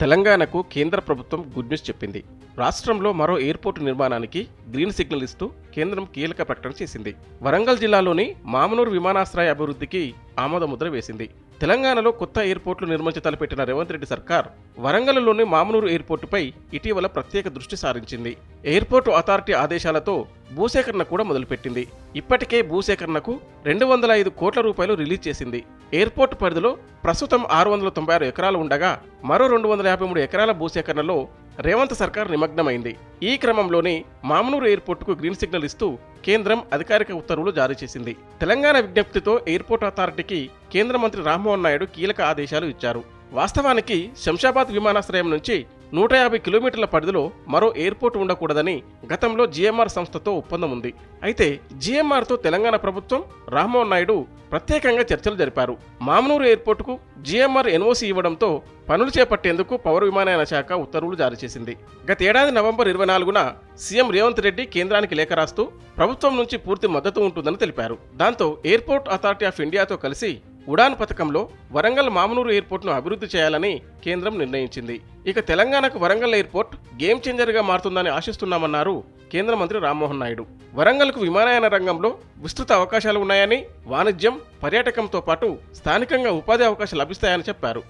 తెలంగాణకు కేంద్ర ప్రభుత్వం గుడ్ న్యూస్ చెప్పింది. రాష్ట్రంలో మరో ఎయిర్పోర్టు నిర్మాణానికి గ్రీన్ సిగ్నల్ ఇస్తూ కేంద్రం కీలక ప్రకటన చేసింది. వరంగల్ జిల్లాలోని మామనూరు విమానాశ్రయ అభివృద్ధికి ఆమోదముద్ర వేసింది. తెలంగాణలో కొత్త ఎయిర్పోర్టులు నిర్మించి తలపెట్టిన రేవంత్ రెడ్డి సర్కార్ వరంగల్లోని మామనూరు ఎయిర్పోర్టుపై ఇటీవల ప్రత్యేక దృష్టి సారించింది. ఎయిర్పోర్టు అథారిటీ ఆదేశాలతో భూసేకరణ కూడా మొదలుపెట్టింది. ఇప్పటికే భూసేకరణకు రెండు వందల ఐదు కోట్ల రూపాయలు రిలీజ్ చేసింది. ఎయిర్పోర్ట్ పరిధిలో ప్రస్తుతం ఆరు వందల తొంభై ఆరు ఎకరాలు ఉండగా మరో రెండు వందల యాభై మూడు ఎకరాల భూసేకరణలో రేవంత్ సర్కార్ నిమగ్నమైంది. ఈ క్రమంలోనే మామనూరు ఎయిర్పోర్టుకు గ్రీన్ సిగ్నల్ ఇస్తూ కేంద్రం అధికారిక ఉత్తర్వులు జారీ చేసింది. తెలంగాణ విజ్ఞప్తితో ఎయిర్పోర్ట్ అథారిటీకి కేంద్ర మంత్రి రామ్మోహన్ నాయుడు కీలక ఆదేశాలు ఇచ్చారు. వాస్తవానికి శంషాబాద్ విమానాశ్రయం నుంచి నూట యాభై కిలోమీటర్ల పరిధిలో మరో ఎయిర్పోర్ట్ ఉండకూడదని గతంలో జీఎంఆర్ సంస్థతో ఒప్పందం ఉంది. అయితే జీఎంఆర్తో తెలంగాణ ప్రభుత్వం రామ్మోహన్ నాయుడు ప్రత్యేకంగా చర్చలు జరిపారు. మామనూరు ఎయిర్పోర్టుకు జీఎంఆర్ ఎన్ఓసీ ఇవ్వడంతో పనులు చేపట్టేందుకు పౌర విమానయాన శాఖ ఉత్తర్వులు జారీ చేసింది. గతేడాది నవంబర్ ఇరవై నాలుగున సీఎం రేవంత్ రెడ్డి కేంద్రానికి లేఖ రాస్తూ ప్రభుత్వం నుంచి పూర్తి మద్దతు ఉంటుందని తెలిపారు. దాంతో ఎయిర్పోర్ట్ అథారిటీ ఆఫ్ ఇండియాతో కలిసి ఉడాన్ పథకంలో వరంగల్ మామనూరు ఎయిర్పోర్ట్ను అభివృద్ధి చేయాలని కేంద్రం నిర్ణయించింది. ఇక తెలంగాణకు వరంగల్ ఎయిర్పోర్ట్ గేమ్ చేంజర్గా మారుతుందని ఆశిస్తున్నామన్నారు కేంద్ర మంత్రి రామ్మోహన్ నాయుడు. వరంగల్కు విమానయాన రంగంలో విస్తృత అవకాశాలు ఉన్నాయని వాణిజ్యం పర్యాటకంతో పాటు స్థానికంగా ఉపాధి అవకాశాలు లభిస్తాయని చెప్పారు.